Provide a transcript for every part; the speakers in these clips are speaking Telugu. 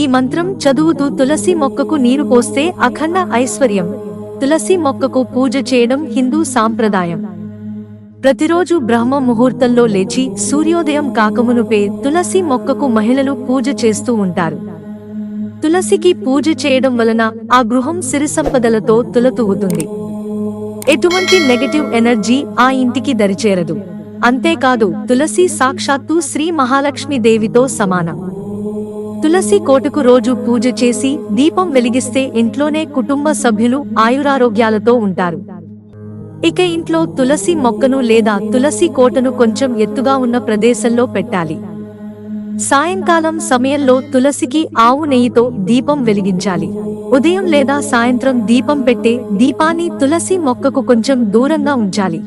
ఈ మంత్రం చదువుతూ తులసి మొక్కకు నీరు పోస్తే అఖండ ఐశ్వర్యం. తులసి మొక్కకు పూజ చేయడం హిందూ సాంప్రదాయం. ప్రతిరోజు బ్రహ్మ ముహూర్తంలో లేచి సూర్యోదయం కాకమునుపే తులసి మొక్కకు మహిళలు పూజ చేస్తూ ఉంటారు. తులసికి పూజ చేయడం వలన ఆ గృహం సిరి సంపదలతో తులతూగుతుంది. ఎటువంటి నెగటివ్ ఎనర్జీ ఆ ఇంటికి దరిచేరదు. అంతేకాదు తులసి సాక్షాత్తు శ్రీ మహాలక్ష్మి దేవితో సమానం. తులసి కోటకు రోజు పూజ చేసి దీపం వెలిగిస్తే ఇంట్లోనే కుటుంబ సభ్యులు ఆయురారోగ్యాలతో ఉంటారు. ఇక ఇంట్లో తులసి మొక్కను లేదా తులసి కోటను కొంచెం ఎత్తుగా ఉన్న ప్రదేశంలో పెట్టాలి. సాయంకాలం సమయంలో తులసికి ఆవు నెయ్యితో దీపం వెలిగించాలి. ఉదయం లేదా సాయంత్రం దీపం పెట్టే దీపాన్ని తులసి మొక్కకు కొంచెం దూరంగా ఉంచాలి.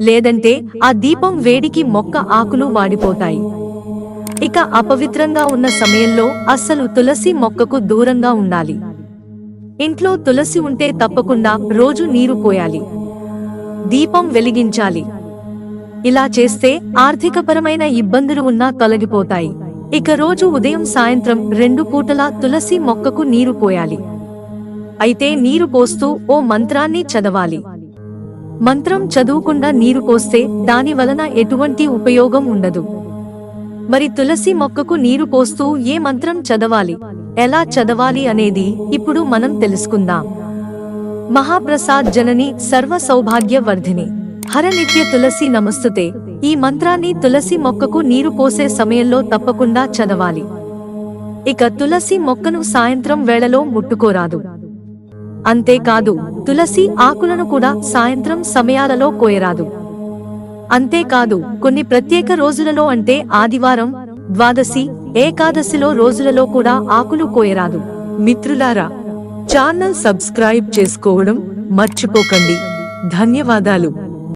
లేదంటే ఆ దీపం వేడికి మొక్క ఆకులు వాడిపోతాయి. ఇక అపవిత్రంగా ఉన్న సమయంలో అస్సలు తులసి మొక్కకు దూరంగా ఉండాలి. ఇంట్లో తులసి ఉంటే తప్పకుండా రోజు నీరు పోయాలి. దీపం వెలిగించాలి. ఇలా చేస్తే ఆర్థికపరమైన ఇబ్బందులు ఉన్నా తొలగిపోతాయి. ఇక రోజు ఉదయం సాయంత్రం రెండు పూటలా తులసి మొక్కకు నీరు పోయాలి. అయితే నీరు పోస్తూ ఓ మంత్రాన్ని చదవాలి. మంత్రం చదువుకుండా నీరు పోస్తే దాని వలన ఎటువంటి ఉపయోగం ఉండదు. మరి తులసి మొక్కకు నీరు పోస్తూ ఏ మంత్రం చదవాలి? ఎలా చదవాలి అనేది ఇప్పుడు మనం తెలుసుకుందాం. మహాప్రసాద్ జనని సర్వ సౌభాగ్య వర్ధిని హర నిత్య తులసి నమస్తుతే. ఈ మంత్రాన్ని తులసి మొక్కకు నీరు పోసే సమయంలో తప్పకుండా చదవాలి. ఇక తులసి మొక్కను సాయంత్రం వేళలో ముట్టుకోరాదు. అంతేకాదు తులసి ఆకులను కూడా సాయంత్రం సమయాలలో కోయరాదు. అంతేకాదు కొన్ని ప్రత్యేక రోజులలో అంటే ఆదివారం ద్వాదశి ఏకాదశిలో రోజులలో కూడా ఆకులు కోయరాదు. మిత్రులారా ఛానల్ సబ్స్క్రైబ్ చేసుకోవడం మర్చిపోకండి. ధన్యవాదాలు.